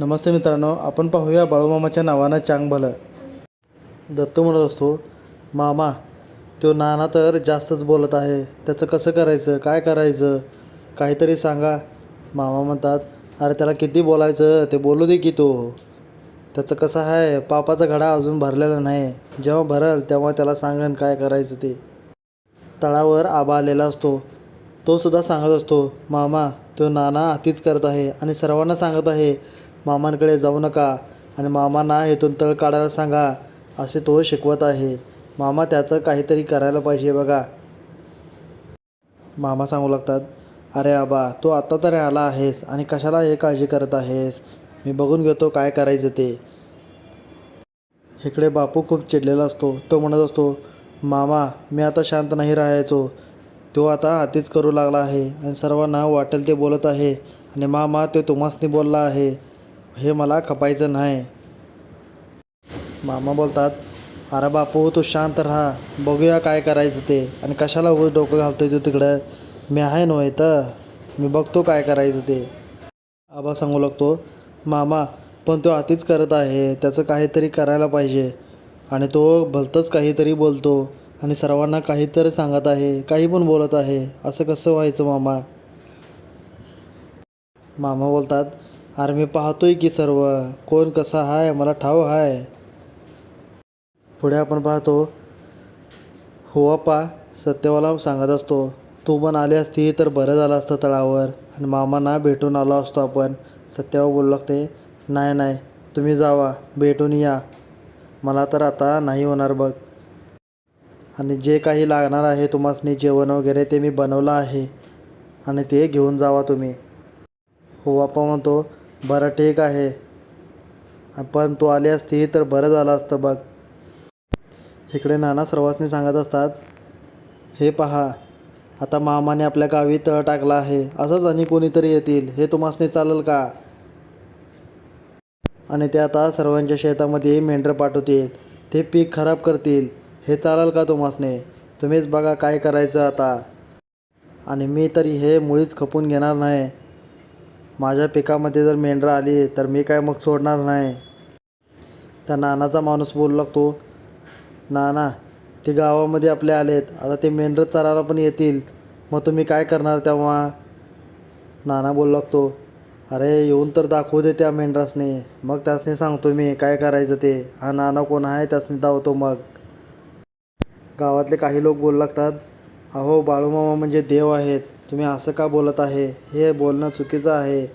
नमस्ते मित्रांनो आपण पाहूया बाळूमामाच्या नावानं चांग भलं. दत्तू म्हणत असतो मामा तो नाना तर जास्तच बोलत आहे. त्याचं कसं करायचं? काय करायचं? काहीतरी सांगा. मामा म्हणतात अरे त्याला किती बोलायचं? ते बोलू दे की तो. त्याचं कसं आहे? पापाचा घडा अजून भरलेला नाही. जेव्हा भरल तेव्हा त्याला सांगन काय करायचं ते. तळावर आबा आलेला असतो. तो सुद्धा सांगत असतो मामा तो नाना अतिच करत आहे आणि सर्वांना सांगत आहे. मामांकडे जाऊ नका आणि मामांना इथून तळ काढायला सांगा असे तो शिकवत आहे. मामा त्याचं काहीतरी करायला पाहिजे बघा. मामा सांगू लागतात अरे आबा तू आत्ता तरी आला आहेस आणि कशाला हे काळजी करत आहेस? मी बघून घेतो काय करायचं ते. इकडे बापू खूप चिडलेला असतो. तो म्हणत असतो मामा मी आता शांत नाही राहायचो. तो आता हातीच करू लागला आहे आणि सर्वांना वाटेल ते बोलत आहे आणि मामा तो तुम्हासनी बोलला आहे. हे मला खपायचं नाही. मामा बोलतात अरे बापू तू शांत राहा. बघूया काय करायचं ते. आणि कशाला उगच डोकं घालतोय तू तिकडं? मी आहे नव्हे तर. मी बघतो काय करायचं ते. आबा सांगू लागतो मामा पण तो आतीच करत आहे. त्याचं काहीतरी करायला पाहिजे. आणि तो भलतंच काहीतरी बोलतो. आणि सर्वांना काहीतरी सांगत आहे. काही पण बोलत आहे. असं कसं व्हायचं मामा? मामा बोलतात अरे मी पाहतोय की सर्व. कोण कसा आहे मला ठाव आहे पुढे आपण पाहतो. हो अप्पा सत्यवाला सांगत असतो तू पण आली असती तर बरं झालं असतं तळावर. आणि मामांना भेटून आलो असतो आपण. सत्यवा बोलू लागते नाही नाही तुम्ही जावा भेटून या. मला तर आता नाही होणार बघ. आणि जे काही लागणार आहे तुम्हासनी जेवण वगैरे ते मी बनवलं आहे. आणि ते घेऊन जावा तुम्ही. हो बाप्पा म्हणतो बरं ठीक आहे. पण तू आली असती तर बरं झालं असतं बघ. इकडे नाना सर्वांनी सांगत असतात हे पहा आता मामाने आपल्या गावी तळ टाकला आहे. असंच आणि कोणीतरी येतील हे तुम्हासनी चालेल का? आणि ते आता सर्वांच्या शेतामध्ये मेंढरं पाठवतील ते पीक खराब करतील हे चालेल का तुम्हासने? तुम्हीच बघा काय करायचं आता. आणि मी तरी हे मुळीच खपून घेणार नाही. माझ्या पिकामध्ये जर मेंढरं आली तर मी काय मग सोडणार नाही? त्या नानाचा माणूस बोलू लागतो नाना ते गावामध्ये आपले आलेत. आता ते मेंढरं चरायला पण येतील. मग तुम्ही काय करणार तेव्हा? नाना बोलू लागतो अरे येऊन तर दाखवू दे त्या मेंढरासने. मग त्यासने सांगतो मी काय करायचं ते. हा नाना कोण आहे त्यासने धावतो मग. गावातले काही लोक बोलू लागतात अहो बाळूमामा म्हणजे देव आहेत. तुम्ही असं का बोलत आहे? हे बोलणं चुकीचं आहे.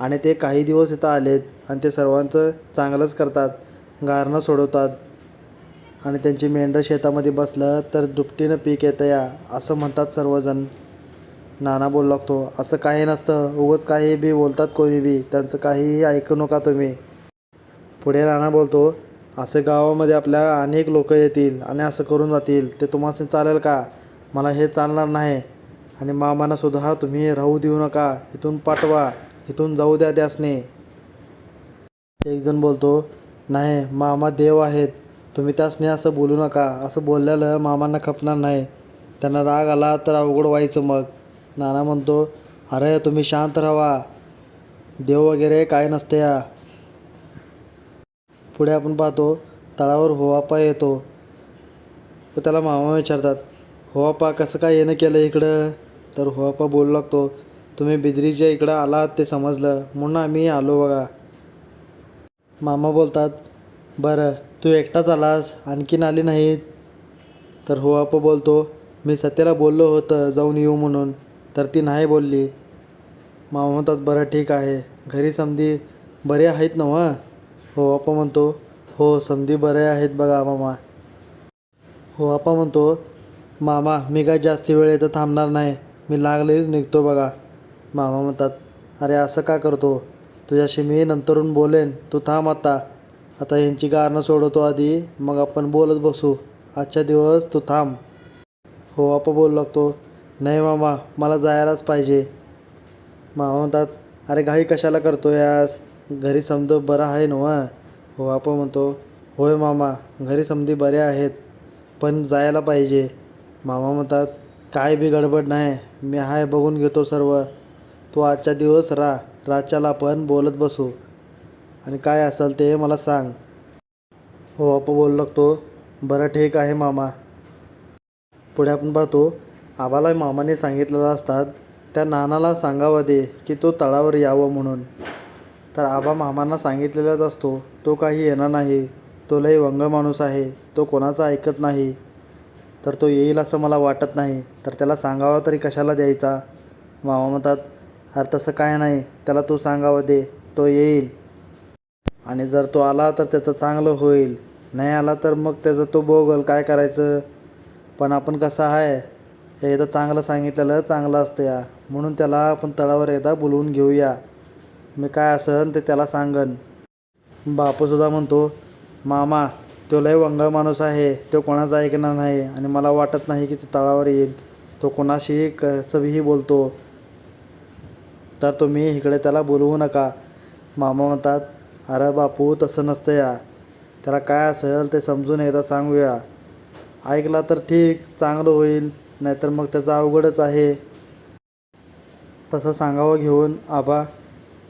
आणि ते काही दिवस इथं आलेत आणि ते सर्वांचं चांगलंच करतात गारणं सोडवतात. आणि त्यांची मेंढरं शेतामध्ये बसलं तर दुपटीनं पीक येतं या असं म्हणतात सर्वजण. नाना बोलू लागतो असं काही नसतं. उगंच काही बी बोलतात कोणी बी त्यांचं काहीही ऐकू नका तुम्ही. पुढे नाना बोलतो असे गावामध्ये आपल्या अनेक लोक येतील आणि असं करून जातील. ते तुम्हाला चालेल का? मला हे चालणार नाही. आणि मामांना सुद्धा तुम्ही राहू देऊ नका इथून पाठवा इथून जाऊ द्या त्यासने. एकजण बोलतो नाही मामा देव आहेत तुम्ही त्यासने असं बोलू नका. असं बोललेलं मामांना खपणार नाही. त्यांना राग आला तर अवघड व्हायचं मग. नाना म्हणतो अरे तुम्ही शांत राहा देव वगैरे काय नसते या. पुढे आपण पाहतो तळावर होवापा येतो. त्याला मामा विचारतात होवापा कसं काय येणं केलं इकडं? तर होवापा बोलू लागतो तुम्ही बिदरीच्या इकडं आलात ते समजलं म्हणून आम्ही आलो बघा. मामा बोलतात बरं तू एकटाच आलास आणखीन आली नाहीत. तर होवापा बोलतो मी सत्याला बोललो होतं जाऊन येऊ म्हणून तर ती नाही बोलली. मामा म्हणतात बरं ठीक आहे घरी समधी बरे आहेत ना व हो अप्पा म्हणतो हो समधी बरे आहेत बघा मामा. हो अप्पा म्हणतो मामा मी काय जास्त वेळ इथं थांबणार नाही. मी लागलेच निघतो बघा. मामा म्हणतात अरे असं का करतो? तुझ्याशी मी नंतरून बोलेन. तू थांब आता. आता यांची गारणं सोडवतो आधी मग आपण बोलत बसू. आजच्या दिवस तू थांब. हो आपा बोलू लागतो. नाही मामा मला जायलाच पाहिजे. मामा म्हणतात अरे घाई कशाला करतो यास घरी समज बरं आहे ना हो आप म्हणतो होय मामा घरी समधी बरे आहेत पण जायला पाहिजे. मामा म्हणतात काय बी गडबड नाही मी आहे बघून घेतो सर्व. तू आजच्या दिवस रा रातच्याला आपण बोलत बसू. आणि काय असेल ते मला सांग. हो आप बोलू लागतो. बरं ठीक आहे मामा. पुढे आपण पाहतो आबाला मामाने सांगितलेलं असतात त्या नानाला सांगावं दे की तो तळावर यावं म्हणून. तर आबा मामांना सांगितलेलाच असतो तो काही येणार नाही. तो लई वंग माणूस आहे. तो कोणाचा ऐकत नाही. तर तो येईल असं मला वाटत नाही. तर त्याला सांगावा तरी कशाला द्यायचा? मामा म्हणतात अरे तसं काय नाही त्याला तू सांगावं दे तो येईल. आणि जर तो आला तर त्याचं चांगलं होईल. नाही आला तर मग त्याचं तो बोगल काय करायचं? पण आपण कसं आहे? एकदा चांगलं सांगितलेलं चांगलं असतं या. म्हणून त्याला आपण तळावर एकदा बोलवून घेऊया. मी काय असन ते त्याला सांगन. बापूसुद्धा म्हणतो मामा तो लय वंगळ माणूस आहे तो कोणाचा ऐकणार नाही आणि मला वाटत नाही की तो तळावर येईल. तो कोणाशीही कसंही बोलतो. तर तुम्ही इकडे त्याला बोलवू नका. मामा म्हणतात अरे बापू तसं नसतं या. त्याला काय असेल ते समजून एकदा सांगूया. ऐकला तर ठीक चांगलं होईल नाहीतर मग त्याचं अवघडच आहे. तसं सांगावं घेऊन आबा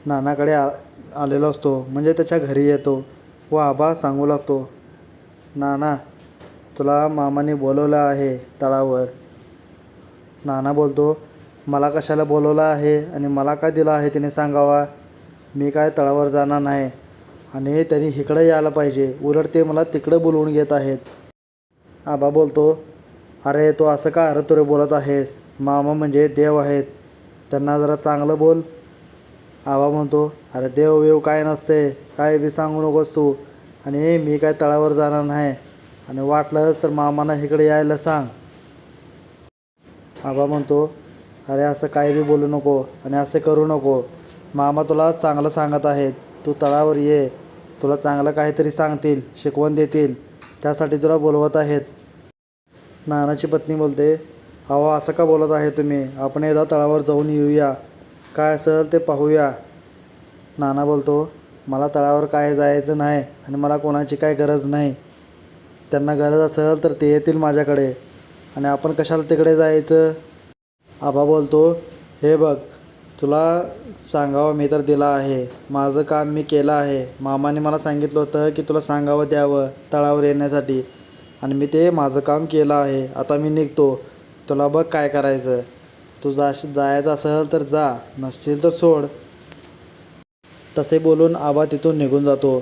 नानाकडे आ आलेलो असतो. म्हणजे त्याच्या घरी येतो. व आबा सांगू लागतो नाना तुला मामाने बोलवलं आहे तळावर. नाना बोलतो मला कशाला बोलवलं आहे आणि मला काय दिलं आहे तिने सांगावा? मी काय तळावर जाणार नाही आणि त्यांनी इकडं यायला पाहिजे. उलट ते मला तिकडं बोलवून घेत आहेत. आबा बोलतो अरे तू असं का अरे तुरे बोलत आहेस? मामा म्हणजे देव आहेत. त्यांना जरा चांगलं बोल. आबा म्हणतो अरे देव वेव काय नसते. काय बी सांगू नकोस तू. आणि मी काय तळावर जाणार नाही. आणि वाटलंच तर मामांना इकडे यायला सांग. आबा म्हणतो अरे असं काय बी बोलू नको आणि असं करू नको. मामा तुला चांगलं सांगत आहेत. तू तळावर ये. तुला चांगलं काहीतरी सांगतील शिकवण देतील. त्यासाठी तुला बोलवत आहेत. नानाची पत्नी बोलते अहो असं का बोलत आहे तुम्ही? आपण एकदा तळावर जाऊन येऊया. काय असेल ते पाहूया. नाना बोलतो मला तळावर काय जायचं नाही आणि मला कोणाची काय गरज नाही. त्यांना गरज असेल तर ते येतील माझ्याकडे. आणि आपण कशाला तिकडे जायचं? आबा बोलतो हे बघ तुला सांगावं मी तर दिला आहे. माझं काम मी केलं आहे. मामाने मला सांगितलं होतं की तुला सांगावं द्यावं तळावर येण्यासाठी. आणि मी ते माझं काम केलं आहे. आता मी निघतो. तुला बघ काय करायचं. तू जा जायचं असेल तर जा. नसशील तर सोड. तसे बोलून आबा तिथून निघून जातो.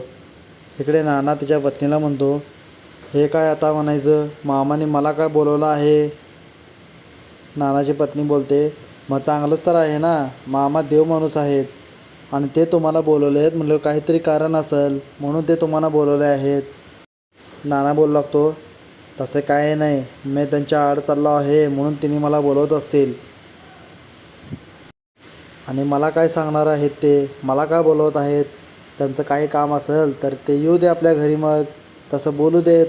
इकडे नाना तिच्या पत्नीला म्हणतो हे काय आता म्हणायचं? मामाने मला काय बोलवलं आहे? नानाची पत्नी बोलते मग चांगलंच तर आहे ना? मामा देव माणूस आहेत आणि ते तुम्हाला बोलवले आहेत म्हणलं काहीतरी कारण असेल म्हणून ते तुम्हाला बोलवले आहेत. नाना बोलू लागतो तसे काय नाही. मी त्यांच्या आड चाललो आहे म्हणून तिने मला बोलवत असतील. आणि मला काय सांगणार आहेत ते? मला काय बोलवत आहेत? त्यांचं काही काम असेल तर ते येऊ दे आपल्या घरी मग. तसं बोलू देत.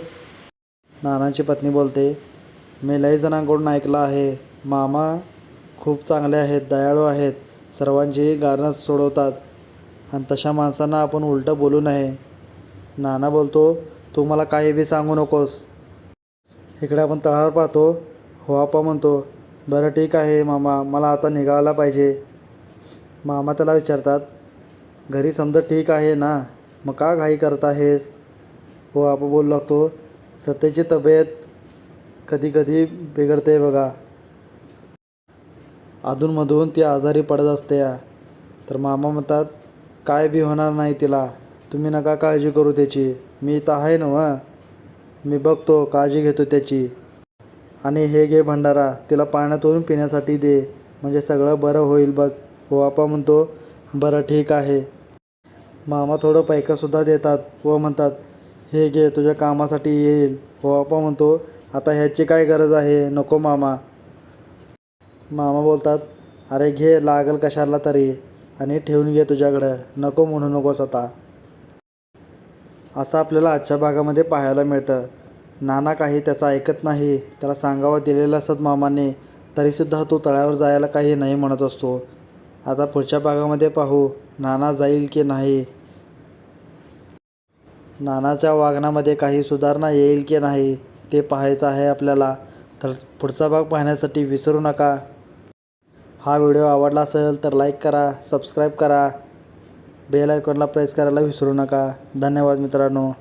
नानाची पत्नी बोलते मी लई जणांकडून ऐकलं आहे. मामा खूप चांगले आहेत दयाळू आहेत. सर्वांची गारणं सोडवतात. आणि तशा माणसांना आपण उलटं बोलू नये. नाना बोलतो तू मला काही बी सांगू नकोस. इकडे आपण तळावर पाहतो. हो आपा म्हणतो. बरं ठीक आहे मामा. मला आता निघायला पाहिजे. मामा त्याला विचारतात घरी समजा ठीक आहे ना मग का घाई करत आहेस? हो आप बोलू लागतो. सत्याची तब्येत कधी कधी बिघडते बघा. अधूनमधून ती आजारी पडत असते. या तर मामा म्हणतात काय बी होणार नाही तिला. तुम्ही नका काळजी करू त्याची. मी इथं आहे ना मी बघतो काळजी घेतो त्याची. आणि हे घे भंडारा तिला पाण्यातून पिण्यासाठी दे. म्हणजे सगळं बरं होईल बघ. व आपा म्हणतो बरं ठीक आहे. मामा थोडं पैकासुद्धा देतात व म्हणतात हे घे तुझ्या कामासाठी येईल. व आपा म्हणतो आता ह्याची काय गरज आहे? नको मामा. मामा बोलतात अरे घे लागल कशाला तरी आणि ठेवून घे तुझ्याकडं नको म्हणू नकोस आता. असं आपल्याला आजच्या भागामध्ये पाहायला मिळतं. नाना काही त्याचं ऐकत नाही त्याला सांगावं दिलेलं असत मामाने तरीसुद्धा तो तळ्यावर जायला काही नाही म्हणत असतो. आता पुढच्या भागामध्ये पाहू नाना जाईल की नाही? नानाच्या वागण्यामध्ये काही सुधारणा येईल की नाही ते पाहायचं आहे आपल्याला. तर पुढचा भाग पाहण्यासाठी विसरू नका. हा व्हिडिओ आवडला असेल तर लाईक करा सबस्क्राईब करा. बेल आयकॉनला प्रेस करायला विसरू नका. धन्यवाद मित्रांनो.